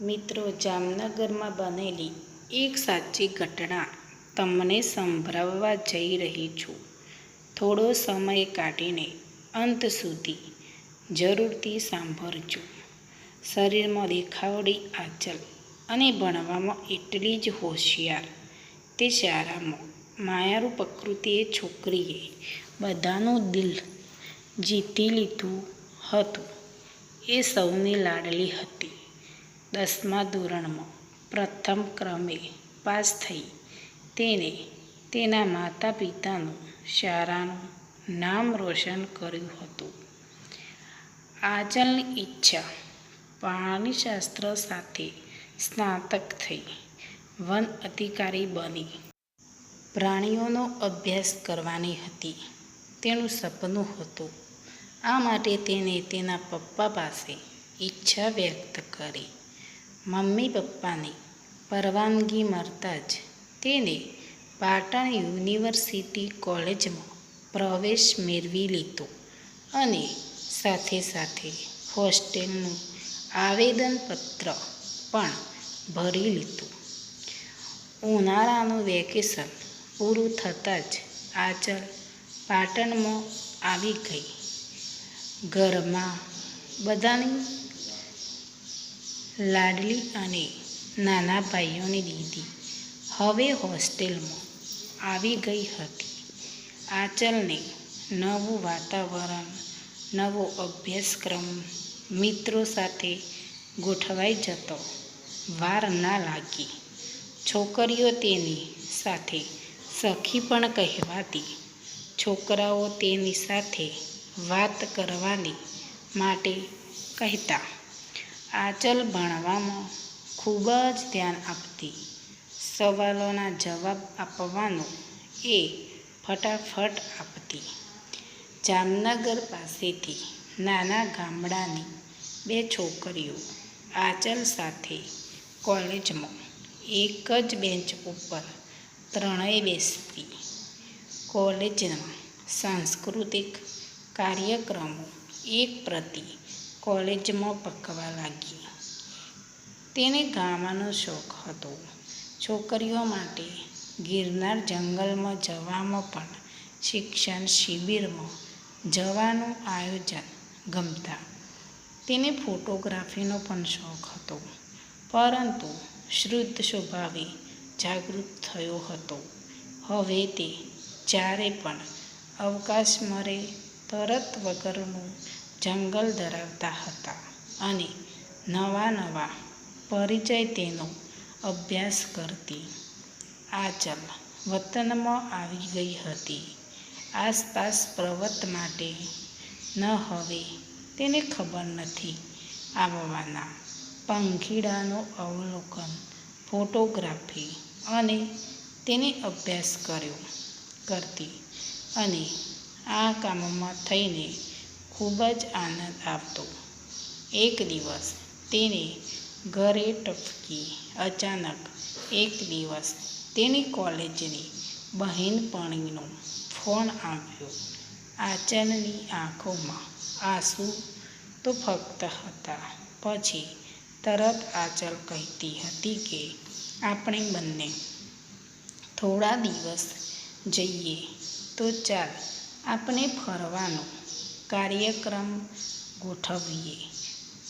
મિત્રો જામનગરમાં બનેલી એક સાચી ઘટના તમને સંભળાવવા જઈ રહી છું. થોડો સમય કાઢીને અંત સુધી જરૂરથી સાંભળજો. શરીરમાં દેખાવડી આચલ અને ભણવામાં એટલી જ હોશિયાર. તે શાળામાં માયારૂ પ્રકૃતિએ છોકરીએ બધાનું દિલ જીતી લીધું હતું. એ સૌની લાડલી હતી. દસમા ધોરણમાં પ્રથમ ક્રમે પાસ થઈ. તેને તેના માતા પિતાનું શાળાનું નામ રોશન કર્યું હતું. આંચલની ઈચ્છા પ્રાણીશાસ્ત્ર સાથે સ્નાતક થઈ વન અધિકારી બની. પ્રાણીઓનો અભ્યાસ કરવાની હતી. તેનું સપનું હતું. આ માટે તેણે તેના પપ્પા પાસે ઈચ્છા વ્યક્ત કરી. મમ્મી પપ્પાની પરવાનગી મળતાં જ તેને પાટણ યુનિવર્સિટી કોલેજમાં પ્રવેશ મેળવી લીધો અને સાથે સાથે હોસ્ટેલનું આવેદનપત્ર પણ ભરી લીધું. ઉનાળાનું વેકેશન પૂરું થતાં જ આંચલ પાટણમાં આવી ગઈ. ઘરમાં બધાની લાડલી અને નાના ભાઈઓની દીદી. હવે હોસ્ટેલમાં આવી ગઈ હતી. આંચલને નવું વાતાવરણ, નવો અભ્યાસક્રમ મિત્રો સાથે ગોઠવાઈ જતો વાર ના લાગી. છોકરીઓ તેની સાથે સખી પણ કહેવાતી. છોકરાઓ તેની સાથે વાત કરવાની માટે કહેતા આંચલ ભણવામાં ખૂબ જ ધ્યાન આપતી. સવાલોના જવાબ આપવાનો એ ફટાફટ આપતી. જામનગર પાસેથી નાના ગામડાની બે છોકરીઓ આંચલ સાથે કોલેજમાં એક જ બેન્ચ ઉપર ત્રણેય બેસતી. કોલેજના સાંસ્કૃતિક કાર્યક્રમો એક પ્રતિ કોલેજમાં પકવા લાગી. તેને ગાવાનો શોખ હતો. છોકરીઓ માટે ગિરનાર જંગલમાં જવામાં પણ શિક્ષણ શિબિરમાં જવાનું આયોજન ગમતા. તેને ફોટોગ્રાફીનો પણ શોખ હતો. પરંતુ શુદ્ધ સ્વભાવે જાગૃત થયો હતો. હવે તે જ્યારે પણ અવકાશ મળે, તરત વગરનું જંગલ ધરાવતા હતા અને નવા નવા પરિચય તેનો અભ્યાસ કરતી. આચલ વતનમાં આવી ગઈ હતી. આસપાસ પર્વત માટે ન હવે તેને ખબર નથી આવવાના. પંખીડાનું અવલોકન, ફોટોગ્રાફી અને તેને અભ્યાસ કર્યો કરતી અને આ કામમાં થઈને ખૂબ જ આનંદ આવતો એક દિવસ તેને ઘરે ટપકી અચાનક એક દિવસ તેની કોલેજની બહેનપણીનો ફોન આવ્યો. આંચલની આંખોમાં આંસુ તો ફક્ત હતા. પછી તરત આંચલ કહેતી હતી કે આપણે બંને થોડા દિવસ જઈએ તો ચાલ, આપણે ફરવાનો કાર્યક્રમ ગોઠવીએ.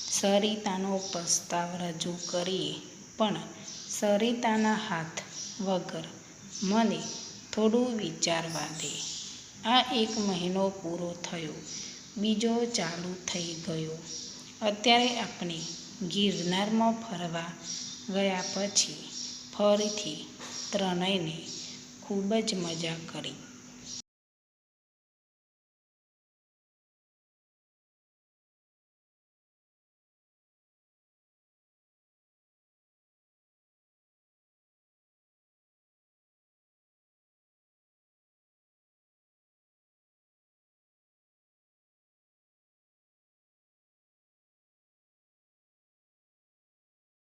સરિતાનો પ્રસ્તાવ રજૂ કરીએ. પણ સરિતાના હાથ વગર મને થોડું વિચારવા દે. આ એક મહિનો પૂરો થયો. બીજો ચાલુ થઈ ગયો. અત્યારે આપણે ગિરનારમાં ફરવા ગયા પછી ફરીથી ત્રણેયને ખૂબ જ મજા કરી.